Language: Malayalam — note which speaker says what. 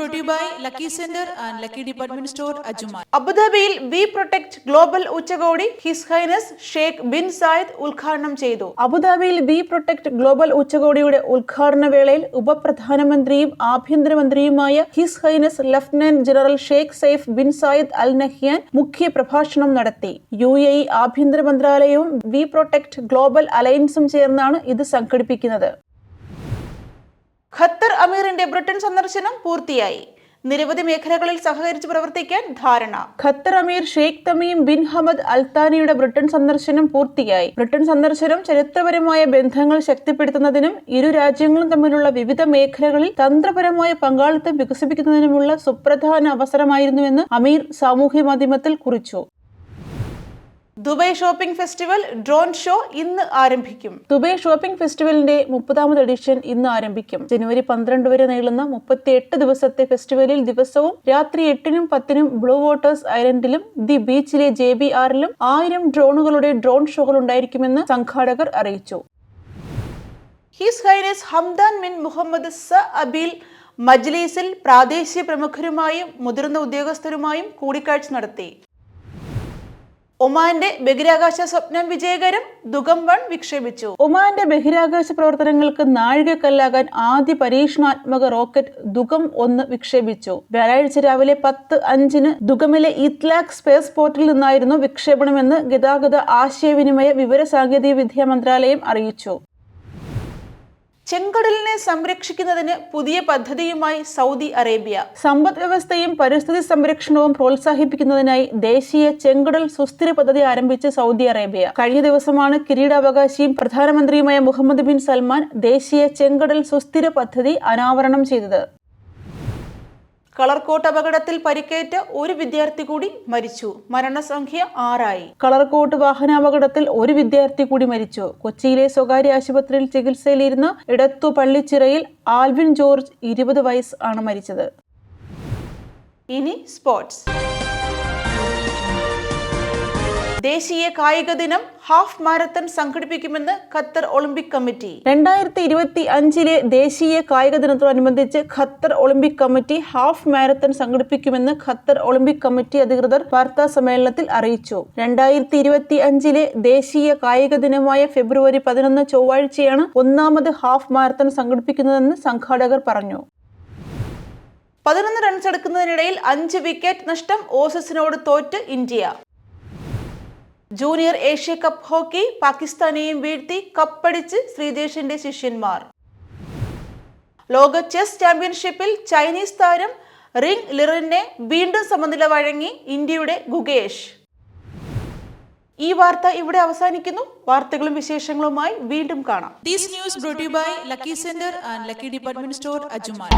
Speaker 1: brought to you by Lucky Center and Lucky Department Store, Ajuman.
Speaker 2: അബുദാബിയിൽ വി പ്രൊട്ടക്ട് ഗ്ലോബൽ ഉച്ചകോടി his highness Sheikh bin Zayed ഉദ്ഘാടനം ചെയ്തു. അബുദാബിയിൽ വി പ്രൊട്ടക്ട് ഗ്ലോബൽ ഉച്ചകോടിയുടെ ഉദ്ഘാടന വേളയിൽ ഉപപ്രധാനമന്ത്രിയും ആഭ്യന്തരമന്ത്രിയുമായ his highness lieutenant general Sheikh Saif bin Zayed Al Nahyan മുഖ്യ പ്രഭാഷണം നടത്തി. യു എ ഇ ആഭ്യന്തര മന്ത്രാലയവും വി പ്രൊട്ടക്ട് ഗ്ലോബൽ അലയൻസും ചേർന്നാണ് ഇത് സംഘടിപ്പിക്കുന്നത്. ഖത്തർ അമീറിന്റെ ബ്രിട്ടൻ സന്ദർശനം പൂർത്തിയായി. നിരവധി മേഖലകളിൽ സഹകരിച്ച് പ്രവർത്തിക്കാൻ ധാരണ. ഖത്തർ അമീർ ഷെയ്ഖ് തമീം ബിൻ ഹമദ് അൽത്താനിയുടെ ബ്രിട്ടൻ സന്ദർശനം പൂർത്തിയായി. ബ്രിട്ടൻ സന്ദർശനം ചരിത്രപരമായ ബന്ധങ്ങൾ ശക്തിപ്പെടുത്തുന്നതിനും ഇരു രാജ്യങ്ങളും തമ്മിലുള്ള വിവിധ മേഖലകളിൽ തന്ത്രപരമായ പങ്കാളിത്തം വികസിപ്പിക്കുന്നതിനുമുള്ള സുപ്രധാന അവസരമായിരുന്നുവെന്ന് അമീർ സാമൂഹ്യ മാധ്യമത്തിൽ കുറിച്ചു. Dubai shopping festival drone show ഇന്ന് ആരംഭിക്കും. ദുബൈ ഷോപ്പിംഗ് ഫെസ്റ്റിവലിന്റെ മുപ്പതാമത് എഡിഷൻ ഇന്ന് ആരംഭിക്കും. ജനുവരി പന്ത്രണ്ട് വരെ നീളുന്ന മുപ്പത്തിയെട്ട് ദിവസത്തെ ഫെസ്റ്റിവലിൽ ദിവസവും രാത്രി എട്ടിനും പത്തിനും ബ്ലൂ വാട്ടേഴ്സ് ഐലൻഡിലും ദി ബീച്ചിലെ ജെ ബി ആറിലും ആയിരം ഡ്രോണുകളുടെ ഡ്രോൺ ഷോകൾ ഉണ്ടായിരിക്കുമെന്ന് സംഘാടകർ അറിയിച്ചു. His highness Hamdan bin Mohammed Zabeel മജ്ലീസിൽ പ്രാദേശിക പ്രമുഖരുമായും മുതിർന്ന ഉദ്യോഗസ്ഥരുമായും കൂടിക്കാഴ്ച നടത്തി. ഒമാന്റെ ബഹിരാകാശ സ്വപ്നം വിജയകരം ദുഗം വൺ വിക്ഷേപിച്ചു. ഒമാന്റെ ബഹിരാകാശ പ്രവർത്തനങ്ങൾക്ക് നാഴികക്കല്ലാകാൻ ആദ്യ പരീക്ഷണാത്മക റോക്കറ്റ് ദുഗം ഒന്ന് വിക്ഷേപിച്ചു. വ്യാഴാഴ്ച രാവിലെ പത്ത് അഞ്ചിന് ദുഗമിലെ ഇത്ലാക് സ്പേസ് പോർട്ടിൽ നിന്നായിരുന്നു വിക്ഷേപണമെന്ന് ഗതാഗത ആശയവിനിമയ വിവര സാങ്കേതിക വിദ്യാ മന്ത്രാലയം അറിയിച്ചു. ചെങ്കടലിനെ സംരക്ഷിക്കുന്നതിന് പുതിയ പദ്ധതിയുമായി സൗദി അറേബ്യ. സമ്പദ് വ്യവസ്ഥയും പരിസ്ഥിതി സംരക്ഷണവും പ്രോത്സാഹിപ്പിക്കുന്നതിനായി ദേശീയ ചെങ്കടൽ സുസ്ഥിര പദ്ധതി ആരംഭിച്ച് സൗദി അറേബ്യ. കഴിഞ്ഞ ദിവസമാണ് കിരീടാവകാശിയും പ്രധാനമന്ത്രിയുമായ മുഹമ്മദ് ബിൻ സൽമാൻ ദേശീയ ചെങ്കടൽ സുസ്ഥിര പദ്ധതി അനാവരണം ചെയ്തത്. കളർകോട്ട് അപകടത്തിൽ പരിക്കേറ്റ ഒരു വിദ്യാർത്ഥി കൂടി മരിച്ചു. മരണസംഖ്യ ആറായി. കളർകോട്ട് വാഹനാപകടത്തിൽ ഒരു വിദ്യാർത്ഥി കൂടി മരിച്ചു. കൊച്ചിയിലെ സ്വകാര്യ ആശുപത്രിയിൽ ചികിത്സയിലിരുന്ന ഇടത്തു പള്ളിച്ചിറയിൽ ആൽവിൻ ജോർജ് ഇരുപത് വയസ്സ് ആണ് മരിച്ചത്. ഇനി സ്പോർട്സ്. ദേശീയ കായിക ദിനം ഹാഫ് മാരത്തൺ സംഘടിപ്പിക്കുമെന്ന് ഖത്തർ ഒളിമ്പിക് കമ്മിറ്റി. രണ്ടായിരത്തി ഇരുപത്തി അഞ്ചിലെ ദേശീയ കായിക ദിനത്തോടനുബന്ധിച്ച് Qatar Olympic committee half marathon സംഘടിപ്പിക്കുമെന്ന് ഖത്തർ ഒളിമ്പിക് കമ്മിറ്റി അധികൃതർ വാർത്താ സമ്മേളനത്തിൽ അറിയിച്ചു. രണ്ടായിരത്തി ഇരുപത്തി അഞ്ചിലെ ദേശീയ കായിക ദിനമായ ഫെബ്രുവരി പതിനൊന്ന് ചൊവ്വാഴ്ചയാണ് ഒന്നാമത് ഹാഫ് മാരത്തൺ സംഘടിപ്പിക്കുന്നതെന്ന് സംഘാടകർ പറഞ്ഞു. പതിനൊന്ന് റൺസ് എടുക്കുന്നതിനിടയിൽ അഞ്ച് വിക്കറ്റ് നഷ്ടം ഓസസിനോട് തോറ്റ് India. Junior Asia cup hockey പാകിസ്ഥാനെയും വീഴ്ത്തി കപ്പടിച്ച് ശ്രീദേശിന്റെ ശിഷ്യന്മാർ. ലോക ചെസ് ചാമ്പ്യൻഷിപ്പിൽ ചൈനീസ് താരം റിംഗ് ലിറിനെ വീണ്ടും സമനില വഴങ്ങി ഇന്ത്യയുടെ ഗുഗേഷ് ഈ വാർത്ത ഇവിടെ അവസാനിക്കുന്നു. വാർത്തകളും വിശേഷങ്ങളുമായി വീണ്ടും കാണാം.
Speaker 1: News Lucky Center and Lucky Department Store, Ajuman.